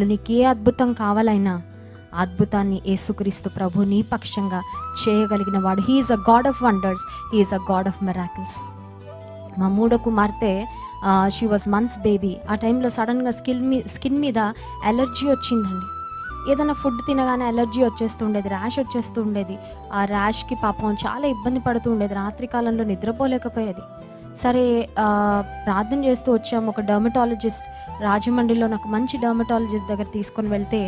నీకు ఏ అద్భుతం కావాలైనా అద్భుతాన్ని యేసుక్రీస్తు ప్రభు నీ పక్షంగా చేయగలిగిన వాడు. He is a God of wonders he is a God of miracles మా మూడో కుమార్తె షీ వాజ్ మంత్స్ బేబీ ఆ టైంలో సడన్గా స్కిన్ మీ స్కిన్ మీద ఎలర్జీ వచ్చిందండి. ఏదైనా ఫుడ్ తినగానే ఎలర్జీ వచ్చేస్తూ ఉండేది ర్యాష్ వచ్చేస్తూ ఉండేది ఆ ర్యాష్కి పాపం చాలా ఇబ్బంది పడుతూ ఉండేది. రాత్రి కాలంలో నిద్రపోలేకపోయేది. సరే ప్రార్థన చేస్తూ వచ్చాము. ఒక డర్మటాలజిస్ట్ రాజమండ్రిలో నాకు మంచి డర్మటాలజిస్ట్ దగ్గర తీసుకొని వెళ్తే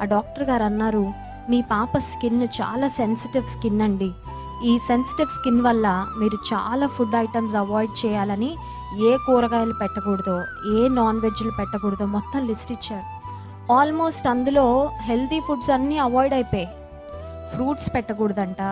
ఆ డాక్టర్ గారు అన్నారు మీ పాప స్కిన్ చాలా సెన్సిటివ్ స్కిన్ అండి. ఈ సెన్సిటివ్ స్కిన్ వల్ల మీరు చాలా ఫుడ్ ఐటమ్స్ అవాయిడ్ చేయాలని ఏ కూరగాయలు పెట్టకూడదో ఏ నాన్ వెజ్లు పెట్టకూడదో మొత్తం లిస్ట్ ఇచ్చారు. ఆల్మోస్ట్ అందులో హెల్తీ ఫుడ్స్ అన్నీ అవాయిడ్ అయిపోయాయి. ఫ్రూట్స్ పెట్టకూడదంట.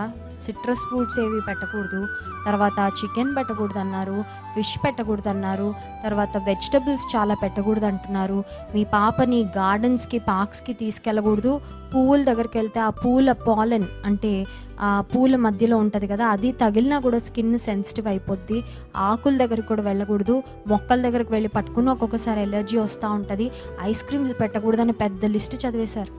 సిట్రస్ ఫ్రూట్స్ ఏవి పెట్టకూడదు. తర్వాత చికెన్ పెట్టకూడదు అన్నారు ఫిష్ పెట్టకూడదు అన్నారు తర్వాత వెజిటబుల్స్ చాలా పెట్టకూడదు అంటున్నారు మీ పాపని గార్డెన్స్కి పార్క్స్కి తీసుకెళ్ళకూడదు. పువ్వుల దగ్గరికి వెళ్తే ఆ పూల పాలన్ అంటే ఆ పూల మధ్యలో ఉంటుంది కదా అది తగిలినా కూడా స్కిన్ సెన్సిటివ్ అయిపోద్ది. ఆకుల దగ్గరికి కూడా వెళ్ళకూడదు. మొక్కల దగ్గరికి వెళ్ళి పట్టుకుని ఒక్కొక్కసారి ఎలర్జీ వస్తూ ఉంటుంది. ఐస్ క్రీమ్స్ పెట్టకూడదని పెద్ద లిస్ట్ చదివేశారు.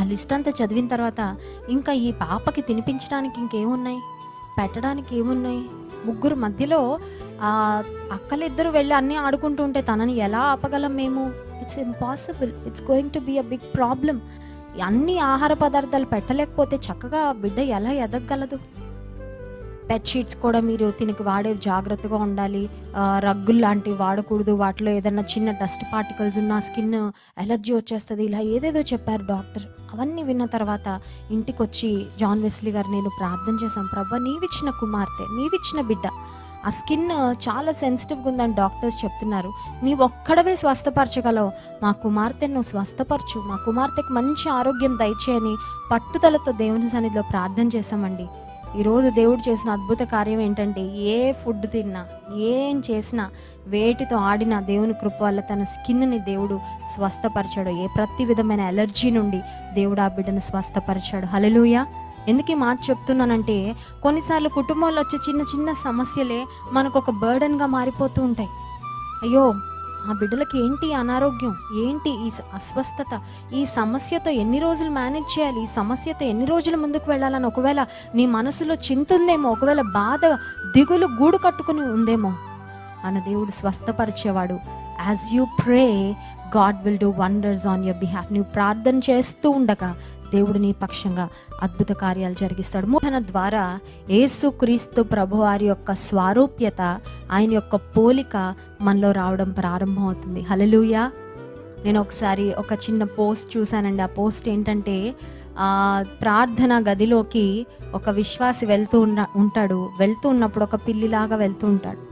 ఆ లిస్ట్ అంతా చదివిన తర్వాత ఇంకా ఈ పాపకి తినిపించడానికి ఇంకేమున్నాయి? పెట్టడానికి ఏమున్నాయి? ముగ్గురు మధ్యలో ఆ అక్కలిద్దరు వెళ్ళి అన్నీ ఆడుకుంటూ ఉంటే తనని ఎలా ఆపగలం మేము? It's impossible it's going to be a big problem అన్ని ఆహార పదార్థాలు పెట్టలేకపోతే చక్కగా బిడ్డ ఎలా ఎదగగలదు? బెడ్షీట్స్ కూడా మీరు దీనికి వాడే జాగ్రత్తగా ఉండాలి. రగ్గులు లాంటివి వాడకూడదు. వాటిలో ఏదైనా చిన్న డస్ట్ పార్టికల్స్ ఉన్న స్కిన్ ఎలర్జీ వచ్చేస్తుంది. ఇలా ఏదేదో చెప్పారు డాక్టర్. అవన్నీ విన్న తర్వాత ఇంటికి వచ్చి జాన్ వెస్లీ గారు నేను ప్రార్థన చేశాను. ప్రభా నీవిచ్చిన కుమార్తె నీవిచ్చిన బిడ్డ. ఆ స్కిన్ చాలా సెన్సిటివ్గా ఉందని డాక్టర్స్ చెప్తున్నారు. నీవు ఒక్కడవే స్వస్థపరచగలవు. మా కుమార్తెను నువ్వు స్వస్థపరచు. మా కుమార్తెకు మంచి ఆరోగ్యం దయచేయని పట్టుదలతో దేవుని సన్నిధిలో ప్రార్థన చేశామండి. ఈరోజు దేవుడు చేసిన అద్భుత కార్యం ఏంటంటే ఏ ఫుడ్ తిన్నా ఏం చేసినా వేటితో ఆడిన దేవుని కృప వల్ల తన స్కిన్ని దేవుడు స్వస్థపరిచాడు. ఏ ప్రతి విధమైన ఎలర్జీ నుండి దేవుడు ఆ బిడ్డను స్వస్థపరిచాడు. హలలుయ ఎందుకు ఈ మాట చెప్తున్నానంటే కొన్నిసార్లు కుటుంబంలో వచ్చే చిన్న చిన్న సమస్యలే మనకు ఒక బర్డన్గా మారిపోతూ ఉంటాయి. అయ్యో ఆ బిడ్డలకి ఏంటి అనారోగ్యం? ఏంటి ఈ అస్వస్థత? ఈ సమస్యతో ఎన్ని రోజులు మేనేజ్ చేయాలి? ఈ సమస్యతో ఎన్ని రోజులు ముందుకు వెళ్ళాలని ఒకవేళ నీ మనసులో చింత ఉందేమో ఒకవేళ బాధ దిగులు గూడు కట్టుకుని ఉందేమో అన్న దేవుడు స్వస్థపరిచేవాడు. As you pray God will do wonders on your behalf నువ్వు ప్రార్థన చేస్తూ ఉండగా దేవుడు నీ పక్షంగా అద్భుత కార్యాలు జరిగిస్తాడు. మూఢన ద్వారా యేసుక్రీస్తు ప్రభువారి యొక్క స్వారూప్యత ఆయన యొక్క పోలిక మనలో రావడం ప్రారంభమవుతుంది. హలలుయ నేను ఒకసారి ఒక చిన్న పోస్ట్ చూశానండి. ఆ పోస్ట్ ఏంటంటే ప్రార్థన గదిలోకి ఒక విశ్వాసి వెళ్తూ ఉన్న ఉంటాడు. వెళ్తూ ఉన్నప్పుడు ఒక పిల్లిలాగా వెళ్తూ ఉంటాడు.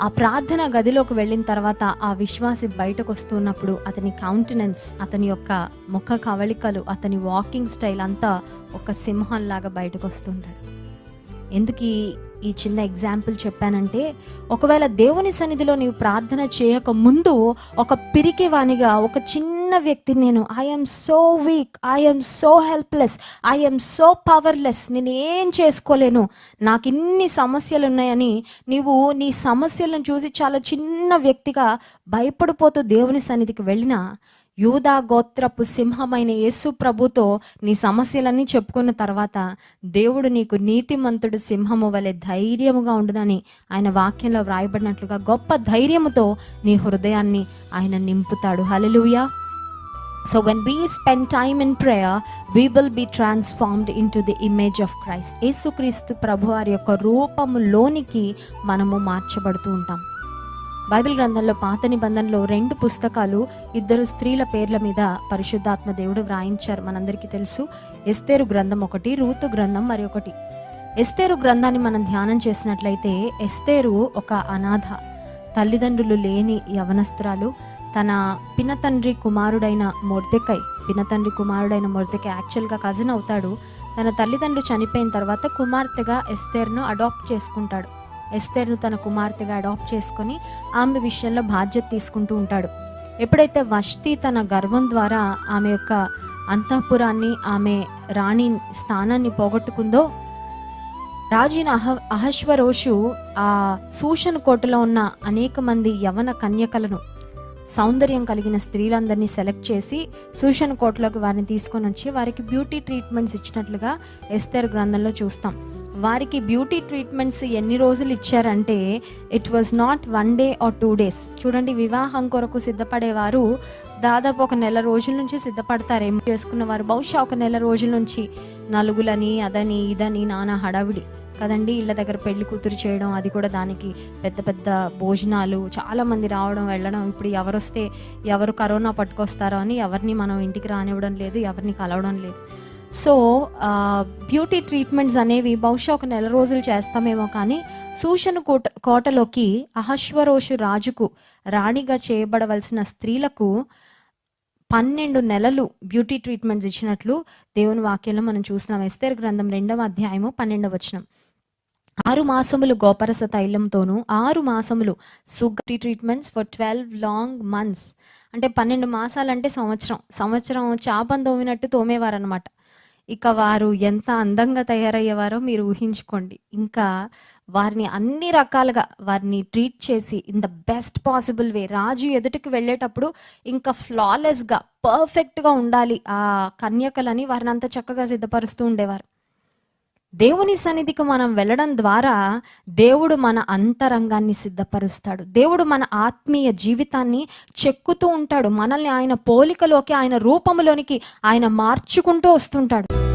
ఆ ప్రార్థన గదిలోకి వెళ్ళిన తర్వాత ఆ విశ్వాసి బయటకు వస్తున్నప్పుడు అతని కౌంటెనెన్స్ అతని యొక్క ముఖ కవళికలు అతని వాకింగ్ స్టైల్ అంతా ఒక సింహంలాగా బయటకు వస్తుంటాడు. ఎందుకు ఈ చిన్న ఎగ్జాంపుల్ చెప్పానంటే ఒకవేళ దేవుని సన్నిధిలో నీవు ప్రార్థన చేయక ముందు ఒక పిరికివానిగా ఒక చిన్న వ్యక్తి నేను I'm so weak I'm so helpless I'm so powerless నేను ఏం చేసుకోలేను? నాకు ఇన్ని సమస్యలు ఉన్నాయని నీవు నీ సమస్యలను చూసి చాలా చిన్న వ్యక్తిగా భయపడిపోతూ దేవుని సన్నిధికి వెళ్ళినా యూదా గోత్రపు సింహమైన యేసు ప్రభుతో నీ సమస్యలన్నీ చెప్పుకున్న తర్వాత దేవుడు నీకు నీతిమంతుడు సింహము వలె ధైర్యముగా ఉండునని ఆయన వాక్యంలో వ్రాయబడినట్లుగా గొప్ప ధైర్యముతో నీ హృదయాన్ని ఆయన నింపుతాడు. Hallelujah so when we spend time in prayer we will be transformed into the image of Christ యేసుక్రీస్తు ప్రభు వారి యొక్క రూపములోనికి మనము మార్చబడుతూ ఉంటాం. బైబిల్ గ్రంథంలో పాత నిబంధనలో రెండు పుస్తకాలు ఇద్దరు స్త్రీల పేర్ల మీద పరిశుద్ధాత్మ దేవుడు వ్రాయించారు. మనందరికీ తెలుసు. ఎస్తేరు గ్రంథం ఒకటి రూతు గ్రంథం మరి ఒకటి. ఎస్తేరు గ్రంథాన్ని మనం ధ్యానం చేసినట్లయితే ఎస్తేరు ఒక అనాథ. తల్లిదండ్రులు లేని యవనస్తురాలు. తన పినతండ్రి కుమారుడైన మొర్దెకై పినతండ్రి కుమారుడైన మొర్దెకై యాక్చువల్గా కజిన్ అవుతాడు. తన తల్లిదండ్రులు చనిపోయిన తర్వాత కుమార్తెగా ఎస్తేర్ను అడాప్ట్ చేసుకుంటాడు. ఎస్తేర్ను తన కుమార్తెగా అడాప్ట్ చేసుకొని ఆమె విషయంలో బాధ్యత తీసుకుంటూ ఉంటాడు. ఎప్పుడైతే వష్తి తన గర్వం ద్వారా ఆమె యొక్క అంతఃపురాన్ని ఆమె రాణి స్థానాన్ని పోగొట్టుకుందో రాజైన అహ అహశ్వరోషు ఆ సూషన్ కోటలో ఉన్న అనేక మంది యవన కన్యకలను సౌందర్యం కలిగిన స్త్రీలందరినీ సెలెక్ట్ చేసి సూషన్ కోటలోకి వారిని తీసుకొని వచ్చి వారికి బ్యూటీ ట్రీట్మెంట్స్ ఇచ్చినట్లుగా ఎస్తేర్ గ్రంథంలో చూస్తాం. వారికి బ్యూటీ ట్రీట్మెంట్స్ ఎన్ని రోజులు ఇచ్చారంటే it was not one day or two days చూడండి వివాహం కొరకు సిద్ధపడేవారు దాదాపు ఒక నెల రోజుల నుంచి సిద్ధపడతారేమో. చేసుకున్న చేసుకున్నవారు బహుశా ఒక నెల రోజుల నుంచి నలుగులని అదని ఇదని నానా హడావిడి. కదండి ఇళ్ళ దగ్గర పెళ్ళి కూతురు చేయడం అది కూడా దానికి పెద్ద పెద్ద భోజనాలు చాలామంది రావడం వెళ్ళడం. ఇప్పుడు ఎవరు వస్తే ఎవరు కరోనా పట్టుకొస్తారో అని ఎవరిని మనం ఇంటికి రానివ్వడం లేదు ఎవరిని కలవడం లేదు. సో బ్యూటీ ట్రీట్మెంట్స్ అనేవి బహుశా ఒక నెల రోజులు చేస్తామేమో కానీ సూషను కోట కోటలోకి అహశ్వరోషు రాజుకు రాణిగా చేయబడవలసిన స్త్రీలకు పన్నెండు నెలలు బ్యూటీ ట్రీట్మెంట్స్ ఇచ్చినట్లు దేవుని వాక్యంలో మనం చూస్తున్నాం. ఎస్తేర్ గ్రంథం రెండవ అధ్యాయము పన్నెండవ వచనం. ఆరు మాసములు గోపరస తైలంతోనూ ఆరు మాసములు sugar treatments for twelve long months అంటే పన్నెండు మాసాలంటే సంవత్సరం. సంవత్సరం చాపం తోమినట్టు తోమేవారు అనమాట ఇక వారు ఎంత అందంగా తయారయ్యేవారో మీరు ఊహించుకోండి. ఇంకా వారిని అన్ని రకాలుగా వారిని ట్రీట్ చేసి in the best possible way రాజు ఎదుటికి వెళ్ళేటప్పుడు ఇంకా ఫ్లాలెస్గా పర్ఫెక్ట్గా ఉండాలి ఆ కన్యకలని వారిని అంత చక్కగా సిద్ధపరుస్తూ ఉండేవారు. దేవుని సన్నిధికి మనం వెళ్ళడం ద్వారా దేవుడు మన అంతరంగాన్ని సిద్ధపరుస్తాడు. దేవుడు మన ఆత్మీయ జీవితాన్ని చెక్కుతూ ఉంటాడు. మనల్ని ఆయన పోలికలోకి ఆయన రూపంలోనికి ఆయన మార్చుకుంటూ వస్తుంటాడు.